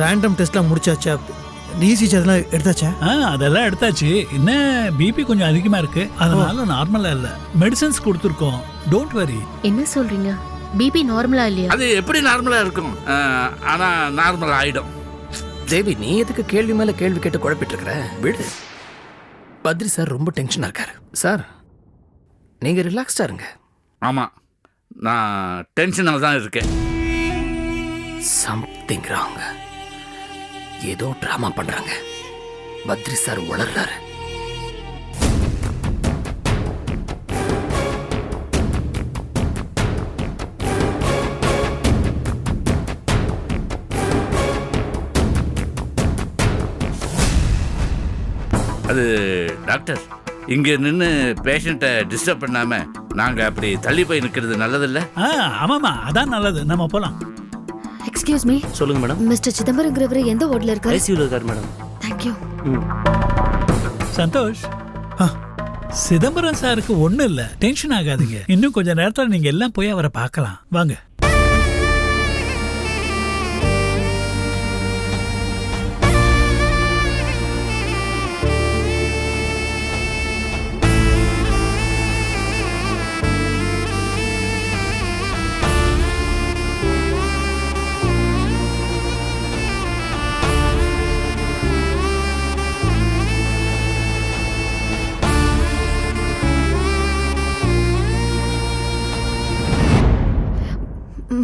Random டெஸ்ட்லாம் முடிச்சாச்சா? டிசிச் அதெல்லாம் எடுத்தாச்சா? ஆ அதெல்லாம் எடுத்தாச்சு. என்ன பிபி கொஞ்சம் அதிகமா இருக்கு. அதனால நார்மலா இல்ல. மெடிசன்ஸ் கொடுத்துருக்கோம். டோன்ட் வரி என்ன சொல்றீங்க? பிபி நார்மலா இல்லையா? அது எப்படி நார்மலா இருக்கும்? அஹ், ஆனா நார்மல் ஆயிடும். தேவி நீ எதுக்கு கேள்வி மேல கேள்வி கேட்டு குழப்பிட்டு இருக்கிற விடு. பத்ரி சார் ரொம்ப டென்ஷனா இருக்காரு. சார் நீங்க ரிலாக்ஸ்டா இருங்க. ஆமா. நான் டென்ஷனாக தான் இருக்கேன். சம்திங் ராங் ஏதோ ட்ராமா பண்றாங்க. பத்ரி சார் உளர்றாரு. அது டாக்டர் இங்க நின்று பேஷண்ட்டை டிஸ்டர்ப் பண்ணாம நாங்க அப்படி தள்ளி போய் நிக்கிறது நல்லதில்ல? ஆ ஆமாமா அதான் நல்லது. நம்ம போலாம். எக்ஸ்கியூஸ் மீ சொல்லுங்க மேடம். மிஸ்டர் சிதம்பரங்கிறவர் எந்த வார்டில் இருக்காரு? ஐசியூல இருக்காரு மேடம். Thank you Santhosh. ஆ, சிதம்பரம் சாருக்கு ஒண்ணும் இல்ல. டென்ஷன் ஆகாதீங்க. இன்னும் கொஞ்ச நேரத்துல நீங்க எல்லாம் போய் அவரை பார்க்கலாம். வாங்க.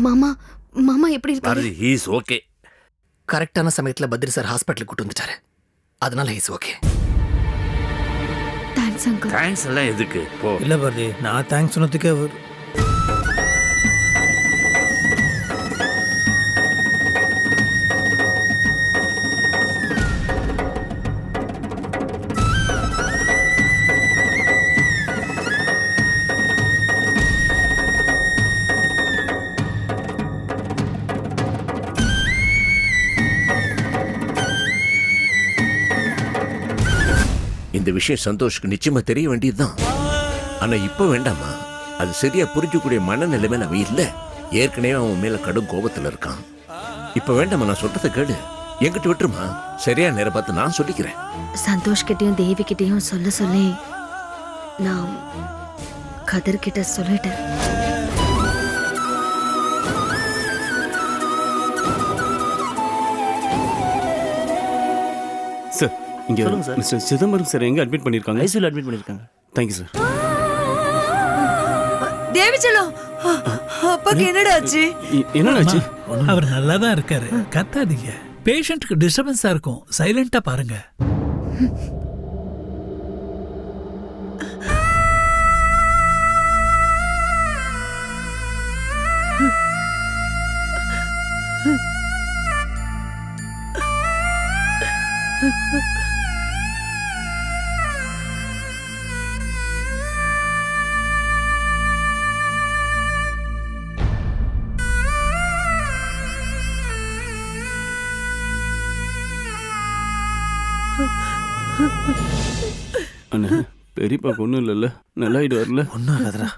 மாமா மாமா எப்படி இருக்காரு? பாரதி ஹீஸ் ஓகே கரெக்டான சமயத்துல பத்ரி சார் ஹாஸ்பிட்டலுக்கு கூட்டு வந்துட்டாரு. அதனால is okay thanks uncle thanks எல்லாம் எதுக்கு? போ. இல்லை பாரதி நான் தேங்க்ஸ் சொன்னதுக்கே அவர் இந்த விஷயம் சந்தோஷ்க்கு நிச்சயமா தெரிய வேண்டியதுதான். ஆனா இப்ப வேண்டாமா? அது சரியா புரிஞ்சக்கூடிய மனநிலைமையில அவன் இல்ல. ஏற்கனவே அவன் மேல கடும் கோபத்துல இருக்கான். இப்ப வேண்டாமா நான் சொல்றதை கேடு என்கிட்ட விட்டுருமா? சரியா நேரம் பார்த்து நான் சொல்லிக்கிறேன். சந்தோஷ் கிட்டயும் தேவி கிட்டயும் சொல்ல சொல்லி நான் கதர்கிட்ட சொல்லிட்டேன். இங்க சொல்லுங்க சார். மிஸ்டர் சிதம்பரம் சார் எங்க அட்மிட் பண்ணிருக்காங்க? ஐசியூல அட்மிட் பண்ணிருக்காங்க. தேங்க்யூ சார் தேவி செல்லம் அப்பாக்கு என்னடா ஆச்சு? என்னடாச்சு அம்மா, அவர் நல்லா தான் இருக்காரு. கத்தாதீங்க. பேஷண்ட்டுக்கு டிஸ்டர்பன்ஸா இருக்கும். சைலண்டா பாருங்க. அண்ணா பெரியப்பாக்கு ஒன்றும் இல்லைல்ல? நல்லாயிடுவார்ல ஒன்றும் ஆகாதுடா.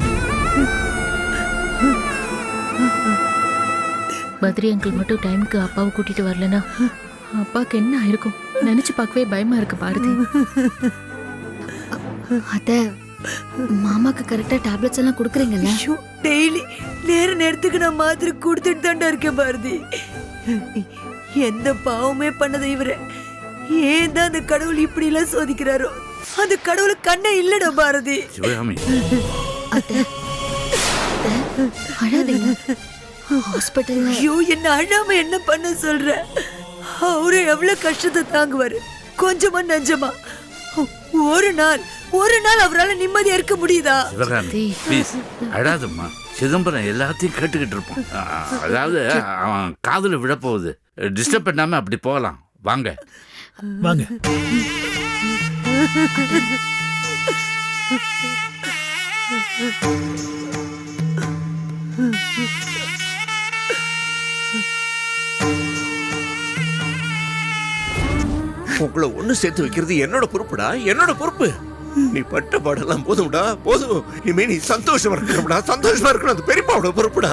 பத்ரி அங்கிள் மட்டும் டைமுக்கு அப்பாவை கூட்டிட்டு வரலனா அப்பாவுக்கு என்ன ஆயிருக்கும்? நினைச்சு பார்க்கவே பயமா இருக்கு பாரதி. அத்த மாமாக்கு கரெக்டா டேப்லெட்ஸ் எல்லாம் கொடுக்குறீங்கல்ல? ஐயோ டெய்லி நேர நேரத்துக்கு நான் மாத்திரை கொடுத்துட்டு தான்டா இருக்கேன் பாரதி. எந்த பாவமே பண்ணது இவரு. ஏன் தான் அந்த கடவுள் இப்படி எல்லாம் சோதிக்கிறாரோ? அந்த கடவுள் கண்ணே இல்லடா பாரதி. சிவகாமி. அழாதீங்க. ஹாஸ்பிட்டல்ல ஐயோ என்ன அழாம என்ன பண்ண சொல்ற? அவரு எவ்வளவு கஷ்டத்தை தாங்குவாரு. கொஞ்சமா நஞ்சமா. ஒரு நாள் ஒரு நாள் அவரால் நிம்மதியா இருக்க முடியுதா? சிவகாமி. ப்ளீஸ் அழாதம்மா. சிதம்பரம் எல்லாத்தையும் கேட்டுக்கிட்டு இருப்பான். அதாவது அவன் காதுல விழப்போகுது. டிஸ்டர்ப் பண்ணாம அப்படி போகலாம். வாங்க. வாங்க. உங்களை ஒண்ணு சேர்த்து வைக்கிறது என்னோட பொறுப்புடா என்னோட பொறுப்பு. நீ பட்ட பாடெல்லாம் போதும்டா போதும். இனிமே நீ சந்தோஷமா இருக்கணும்டா சந்தோஷமா இருக்கணும் அது பெரியப்பாவோட பொறுப்புடா.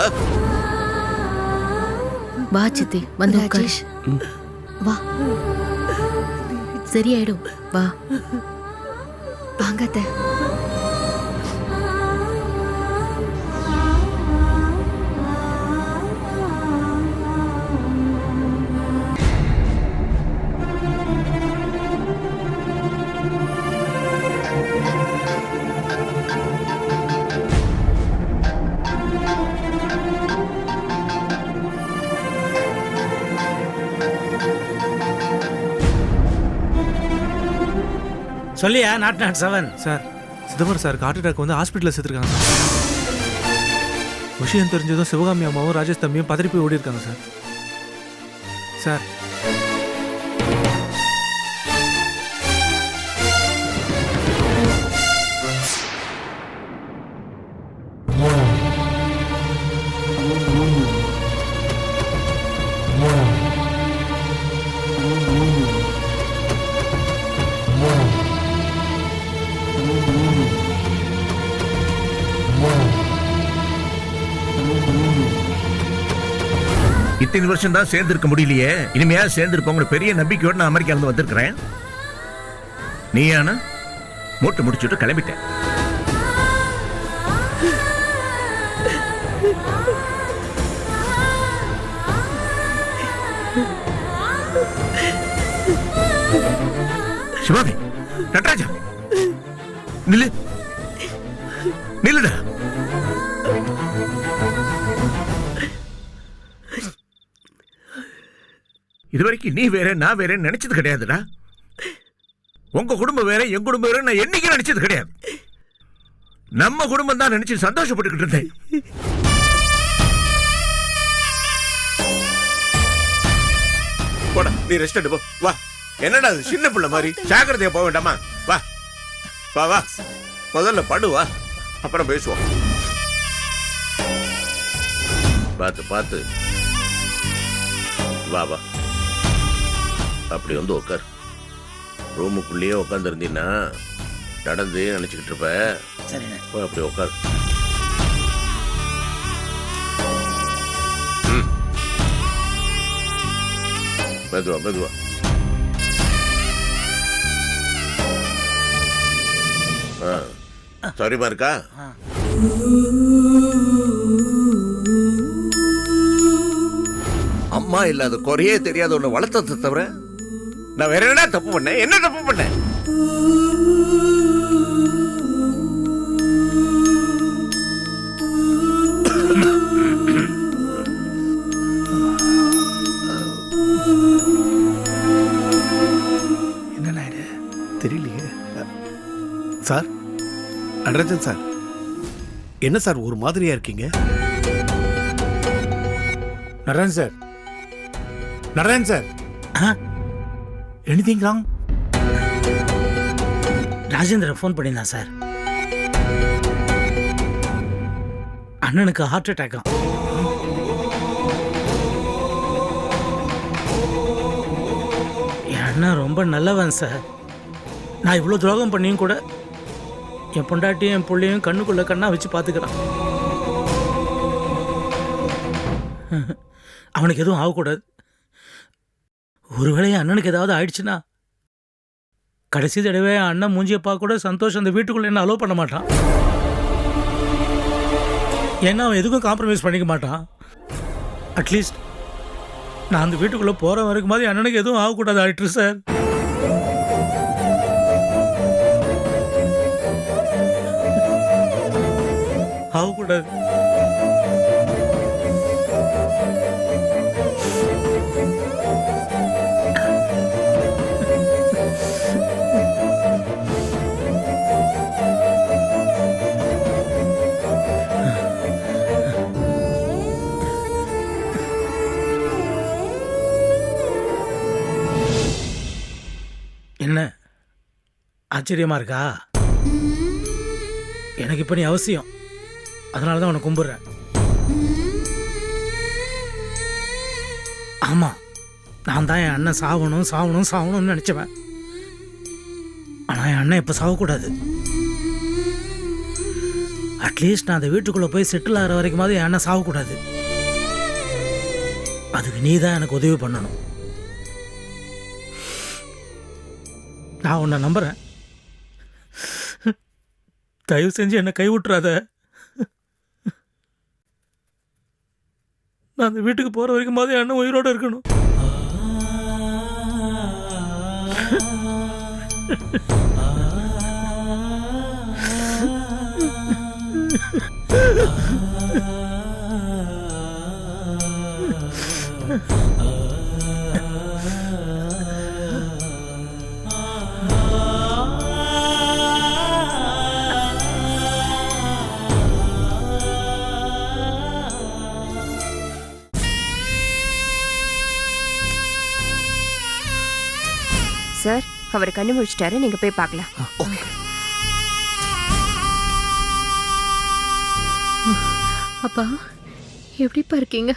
வா சித்தி வந்து உட்காரு. வா. சரியாயிடும் வா. வாங்க சொல்லியா? Nought nought seven sir Chidambaram சாருக்கு ஹார்ட் அட்டாக் வந்து ஹாஸ்பிட்டலில் சேர்த்துருக்காங்க சார். விஷயம் தெரிஞ்சதும் சிவகாமி அம்மாவும் ராஜேஷ் தம்பியும் பதறி போய் ஓடி இருக்காங்க சார். சார் இத்தனை வருஷம் தான் சேர்ந்திருக்க முடியலையே. இனிமையா சேர்ந்திருப்போங்கிற பெரிய நம்பிக்கையோடு நான் அமெரிக்கா இருந்து வந்திருக்கிறேன். நீயானா? மூட்டை முடிச்சுட்டு கிளம்பிட்டேன் சிவாமி நடராஜா நில்லு. நில்லுடா. இதுவரைக்கும் நீ வேற நான் வேறேன்னு நினைச்சது கிடையாதுடா. உங்க குடும்பம் வேற என் குடும்பம் வேற நான் என்னைக்கு நினைச்சது கிடையாது. நம்ம குடும்பம் தான் நினைச்சு சந்தோஷப்பட்டுக்கிட்டு இருந்தேன். போடா நீ ரெஸ்ட் எடுப்போ. போ வா. என்னடா இது சின்ன பிள்ளை மாதிரி? ஜாக்கிரதையா போக வேண்டாமா? வா. வா வா. முதல்ல படு வா. அப்புறம் பேசுவோம். பார்த்து பார்த்து. வா வா. அப்படி வந்து உட்கார் ரூமுக்குள்ளேயே உட்காந்துருந்தீங்கன்னா நடந்து நினச்சிக்கிட்டு இருப்ப. போய் அப்படி உட்கார். மெதுவா மெதுவா. ஆ. சரிமா இருக்கா அம்மா இல்லாத குறையே தெரியாத ஒன்று வளர்த்ததை தவிர நான் வேற என்ன தப்பு பண்ணேன்? என்ன தப்பு பண்ணேன்? என்ன நாயுடு? தெரியலையே. சார்? நடராஜன் சார். என்ன சார் ஒரு மாதிரியா இருக்கீங்க? Natarajan sir. Natarajan sir. Anything wrong Rajendran phone பண்ணியிருந்தான் sir அண்ணனுக்கு ஹார்ட் அட்டாக்கா என் அண்ணன் ரொம்ப நல்லவன் சார் நான் இவ்வளோ துரோகம் பண்ணியும் கூட என் பொண்டாட்டியும் என் பிள்ளையும் கண்ணுக்குள்ளே கண்ணாக வச்சு பார்த்துக்கிறான். அவனுக்கு எதுவும் ஆகக்கூடாது. ஒருவேளை அண்ணனுக்கு ஏதாவது ஆயிடுச்சுன்னா? கடைசி தடவை என் அண்ணன் மூஞ்சியப்பா கூட சந்தோஷம் அந்த வீட்டுக்குள்ளே என்ன அலோவ் பண்ண மாட்டான்? ஏன்னா அவன் எதுக்கும் காம்ப்ரமைஸ் பண்ணிக்க மாட்டான்? அட்லீஸ்ட் நான் அந்த வீட்டுக்குள்ளே போகிற வரைக்கும் மாதிரி அண்ணனுக்கு எதுவும் ஆகக்கூடாது ஆயிட்டு சார் ஆகக்கூடாது. ஆச்சரியமா இருக்கா? எனக்கு இப்போ நீ அவசியம். அதனால தான் உன்னை கும்பிடுறேன். ஆமாம் நான் தான் என் அண்ணன் சாகணும் சாகணும் சாகணும்னு நினச்சவன். ஆனால் என் அண்ணன் இப்போ சாகக்கூடாது அட்லீஸ்ட் நான் அந்த வீட்டுக்குள்ளே போய் செட்டில் ஆகிற வரைக்குமாவது என் அண்ணன் சாகக்கூடாது அதுக்கு நீ தான் எனக்கு உதவி பண்ணணும். நான் உன்னை நம்புகிறேன் தயவு செஞ்சு என்னை கை விட்டுறாத நான் அந்த வீட்டுக்கு போகிற வரைக்கும் போது அண்ணன் உயிரோடு இருக்கணும். சார் அவர் கண்ணு முடிச்சிட்டாரு நீங்க போய் பார்க்கலாம். அப்பா எப்படிப்பா இருக்கீங்க?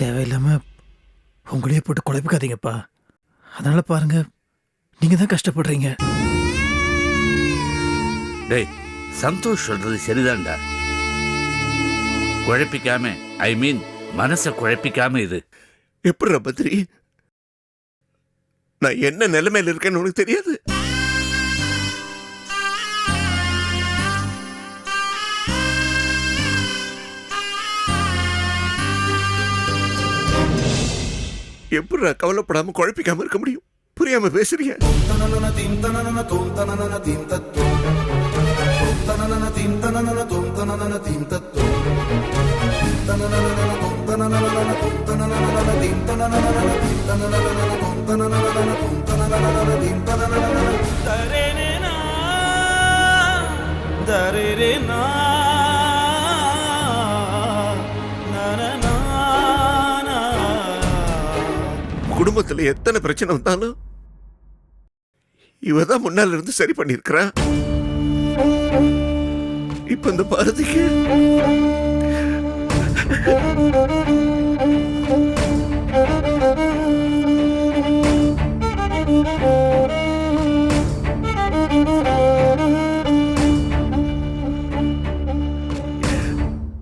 தேவையில்லாம உங்களையே போட்டு குழப்பிக்காதீங்கப்பா. அதனால பாருங்க நீங்க தான் கஷ்டப்படுறீங்க. டேய் சந்தோஷ் சொல்றது சரிதான்டா. குழப்பிக்காம ஐ மீன் மனசை குழப்பிக்காம இது எப்படி பத்ரி? நான் என்ன நிலைமையில இருக்கேன்னு உனக்கு தெரியாது? எப்படி கவலைப்படாம குழப்பிக்காம இருக்க முடியும்? புரியாம பேசுறீங்க? குடும்பத்தில் எத்தனை பிரச்சனை வந்தாலும் இவ தான் முன்னால இருந்து சரி பண்ணியிருக்கிறா. இப்ப இந்த பாரதிக்கு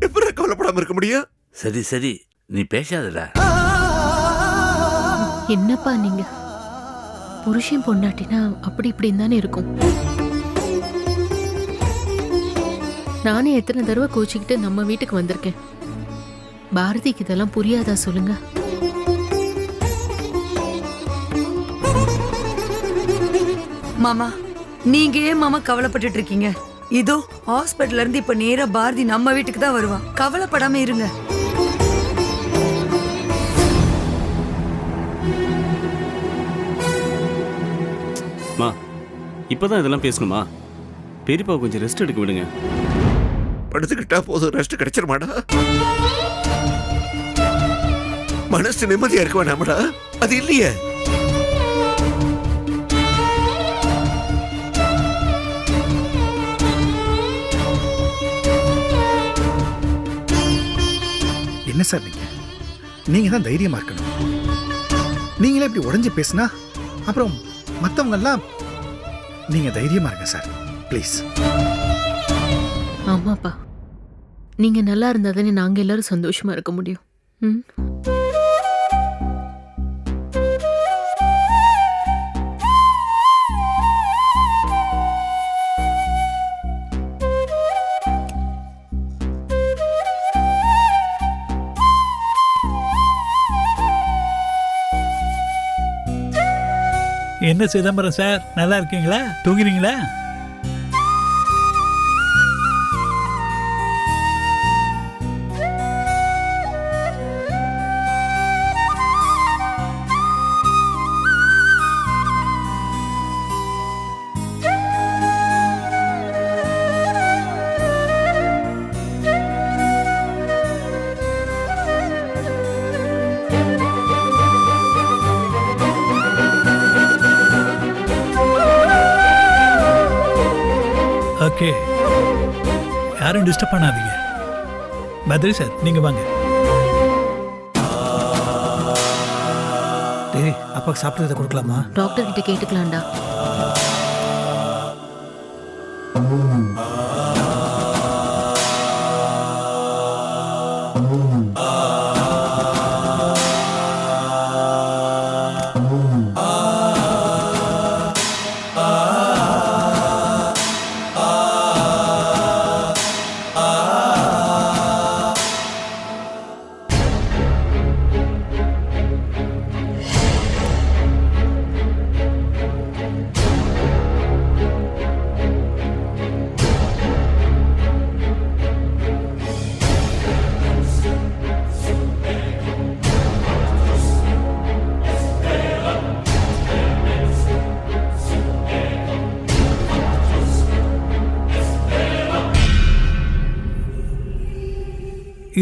எப்படி கவலைப்படாம இருக்க முடியும்? சரி சரி. நீ பேசாதடா. என்னப்பா நீங்க? புருஷன் பொண்டாட்டினா அப்படி இப்படின்னு தானே இருக்கும். நானே எத்தனை தடவை கோச்சிக்கிட்டு நம்ம வீட்டுக்கு வந்திருக்கேன். பாரதிக்கு இதெல்லாம் புரியாதா சொல்லுங்க? மாமா நீங்க ஏன் மாமா கவலைப்பட்டுட்டு இருக்கீங்க? இதோ ஹாஸ்பிட்டல்ல இருந்து இப்ப நேரா பாரதி நம்ம வீட்டுக்கு தான் வருவான் கவலைப்படாம இருங்க. இப்பதான் இதெல்லாம் பேசணுமா? பெரியப்பா கொஞ்சம் ரெஸ்ட் எடுக்க விடுங்க. படுத்துக்கிட்டா போதும் ரெஸ்ட் கிடைச்சிருமாடா? மனசு நிம்மதியா இருக்க வேணாமடா? அது இல்லையே. என்ன சார் நீங்க? நீங்க தான் தைரியமா இருக்கணும். நீங்களே இப்படி உடைஞ்சு பேசினா அப்புறம் மத்தவங்க எல்லாம் நீங்க தைரியமா இருங்க சார். ப்ளீஸ் ஆமாப்பா. நீங்க நல்லா இருந்தா தானே நாங்க எல்லாரும் சந்தோஷமா இருக்க முடியும். ம்? என்ன சிதம்பரம் சார்? நல்லா இருக்கீங்களா? தூங்குறீங்களா? ஓகே. யாரும் டிஸ்டர்ப் பண்ணாதீங்க. பத்ரி சார் நீங்க வாங்க. டேய் அப்பாக்கு சாப்பிட்றத கொடுக்கலாமா? டாக்டர் கிட்ட கேட்டுக்கலாம்டா.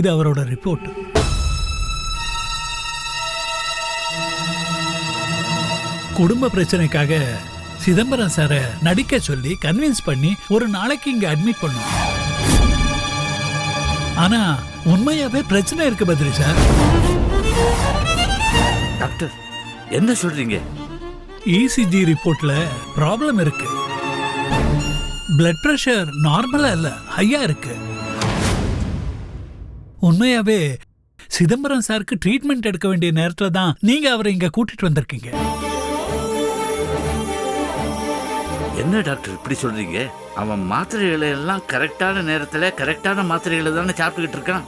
இது அவரோட ரிப்போர்ட் குடும்ப பிரச்சனைக்காக சிதம்பரம் சாரை நடிக்க சொல்லி கன்வின்ஸ் பண்ணி ஒரு நாளைக்கு இங்க அட்மிட் பண்ணோம். ஆனா உண்மையாவே பிரச்சனை இருக்கு பத்ரி சார். டாக்டர் என்ன சொல்றீங்க? இசிஜி ரிப்போர்ட்ல ப்ராப்ளம் இருக்கு. பிளட் பிரஷர் நார்மலா இல்ல ஹையா இருக்கு. உண்மையாவே சிதம்பரம் சாருக்கு ட்ரீட்மெண்ட் எடுக்க வேண்டிய நேரத்துல தான் நீங்க அவரை இங்க கூட்டிட்டு வந்திருக்கீங்க. என்ன டாக்டர் இப்படி சொல்றீங்க? அவன் மாத்திரைகளை எல்லாம் கரெக்டான நேரத்துல கரெக்டான மாத்திரைகளை தானே சாப்பிட்டுக்கிட்டு இருக்கான்.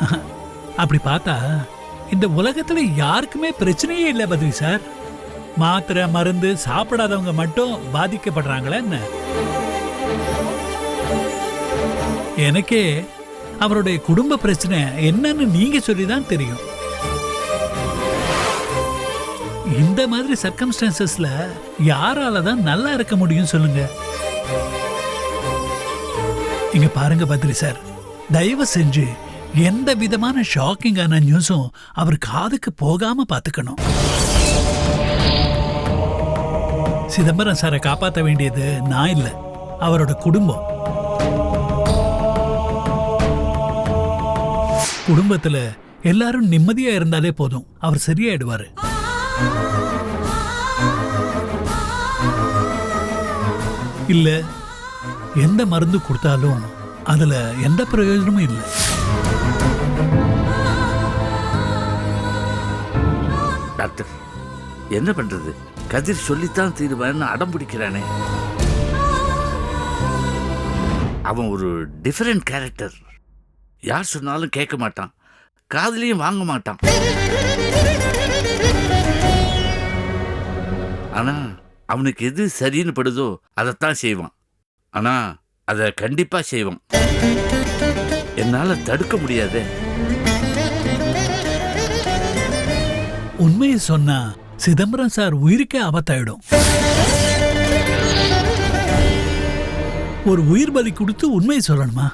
அப்படி பார்த்தா இந்த உலகத்துல யாருக்குமே பிரச்சனையே இல்லை பத்ரி சார். மாத்திரை மருந்து சாப்பிடாதவங்க மட்டும் பாதிக்கப்படுறாங்களா என்ன? எனக்கே அவருடைய குடும்ப பிரச்சனை என்னன்னு நீங்க சொல்லிதான் தெரியும். இந்த மாதிரி சர்க்கம்ஸ்டான்சஸ்ல யாரால தான் நல்லா இருக்க முடியும் சொல்லுங்க. இங்க பாருங்க பத்ரி சார் தயவு செஞ்சு எந்த விதமான ஷாக்கிங்கான நியூஸும் அவர் காதுக்கு போகாம பாத்துக்கணும். சிதம்பரம் சாரை காப்பாற்ற வேண்டியது நான் இல்லை. அவரோட குடும்பம். குடும்பத்துல எல்லாரும் நிம்மதியா இருந்தாலே போதும். அவர் சரியாயிடுவாரு. இல்ல எந்த மருந்து கொடுத்தாலும் அதுல எந்த பிரயோஜனமும் இல்லை. டாக்டர் என்ன பண்றது? கதிர் சொல்லித்தான் தீருவான்னு அடம் பிடிக்கிறானே. அவன் ஒரு டிஃபரெண்ட் கேரக்டர் யார் சொன்னாலும் கேட்க மாட்டான். காதுலயும் வாங்க மாட்டான். ஆனா அவனுக்கு எது சரின்னு படுதோ அதைத்தான் செய்வான். ஆனா அதை கண்டிப்பா செய்வான். என்னால தடுக்க முடியாதே. உண்மையை சொன்னா சிதம்பரம் சார் உயிருக்கே ஆபத்தாயிடும். ஒரு உயிர் பலி கொடுத்து உண்மையை சொல்லணுமா?